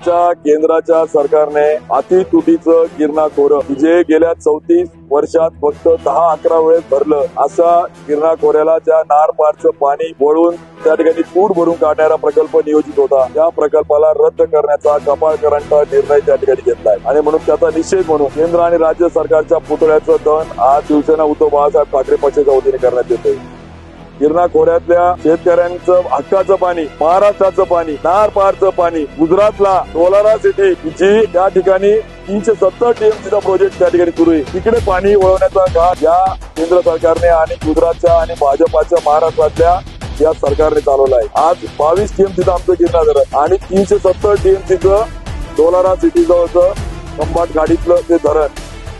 च्या केंद्राच्या सरकारने अति तुटीचं गिरणा खोरं जे गेल्या चौतीस वर्षात फक्त दहा अकरा वेळेस भरलं. असा गिरणा खोऱ्याला त्या नारपारचं पाणी वळून त्या ठिकाणी तूट भरून काढणारा प्रकल्प नियोजित होता. या प्रकल्पाला रद्द करण्याचा कपाळकरांचा निर्णय त्या ठिकाणी घेतलाय. आणि म्हणून त्याचा निषेध म्हणून केंद्र आणि राज्य सरकारच्या पुतळ्याचं दहन आज शिवसेना उद्धव बाळासाहेब ठाकरे पक्षाच्या वतीने करण्यात येते गिरणा खोऱ्यातल्या शेतकऱ्यांचं हक्काचं पाणी महाराष्ट्राचं पाणी नार पारचं पाणी गुजरातला डोलारा सिटी जी त्या ठिकाणी तीनशे सत्तर टीएमसीचा प्रोजेक्ट त्या ठिकाणी सुरू आहे. तिकडे पाणी वळवण्याचा घाट या केंद्र सरकारने आणि गुजरातच्या आणि भाजपाच्या महाराष्ट्रातल्या या सरकारने चालवला आहे. आज बावीस टीएमसीचं आमचं गिरणा धरण आणि तीनशे सत्तर टीएमसीचं डोलारा सिटी जवळचं कंबाट गाडीतलं ते धरण.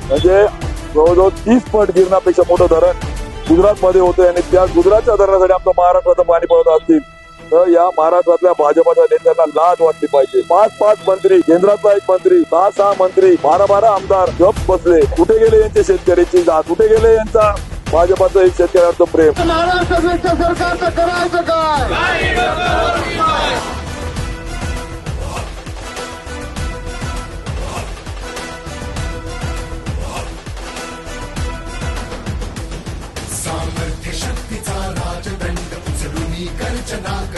म्हणजे जवळजवळ तीस पट गिरणापेक्षा मोठं धरण गुजरातमध्ये होते आणि त्या गुजरातच्या धरणासाठी आमचं महाराष्ट्राचं पाणी पडत असतील तर या महाराष्ट्रातल्या भाजपाच्या नेत्यांना लाज वाटली पाहिजे. पाच पाच मंत्री केंद्रातला एक मंत्री सहा सहा मंत्री बारा बारा आमदार गप बसले. कुठे गेले यांचे शेतकऱ्याची जात कुठे गेले यांचा भाजपाचं एक शेतकऱ्यांचं प्रेम? महाराष्ट्र सरकारचं करायचं काय? Chanaka.